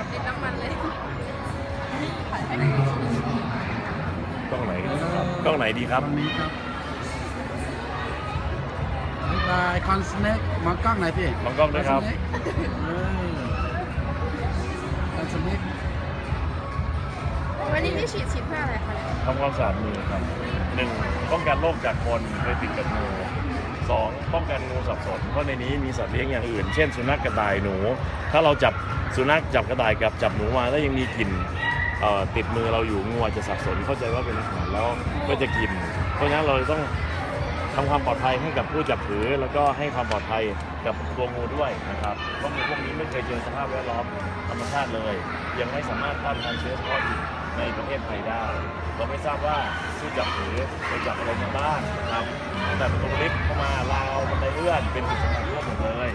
ศัพท์ดินน้ำมันเลยกล้องไหนกล้องไหนดีครับตอนนี้ครับบ๊ายบายคอนสเน็กมองกล้องหน่อยพี่มองกล้องด้วยครับ คอนสเน็กวันนี้พี่ฉีดฉีดเพื่ออะไรคะเนี่ย ทำความสะอาดมือครับหนึ่งป้องกันโรคจากคนเคยติดกับงูสอ งป้องกันงูสับสนเพราะในนี้มีสัตว์เลี้ยงอย่างอื่น เช่น สุนัขกระต่ายหนู ถ้าเราจับสุนัขจับกระต่ายกับจับหนูมาแล้วยังมีกลิ่นเอ่อติดมือเราอยู่งูอาจจะสับสนเข้าใจว่าเป็นอาหารแล้วก็จะกิน เพราะฉะนั้นเราต้องทำความปลอดภัยให้กับผู้จับถือ แล้วก็ให้ความปลอดภัยกับตัวงูด้วยนะครับเพราะงูพวกนี้ไม่เคยเจอสภาพแวดล้อมธรรมชาติเลย ยังไม่สามารถต้านทานเชื้อเพาะอในประเทศไทยได้ เราไม่ทราบว่าผู้จับถือไปจับอะไรมาบ้างนะครับตั้งแต่ประตูลิฟต์เข้ามา เลื่อนเป็นจุดสำคัญทั้งหมดเลย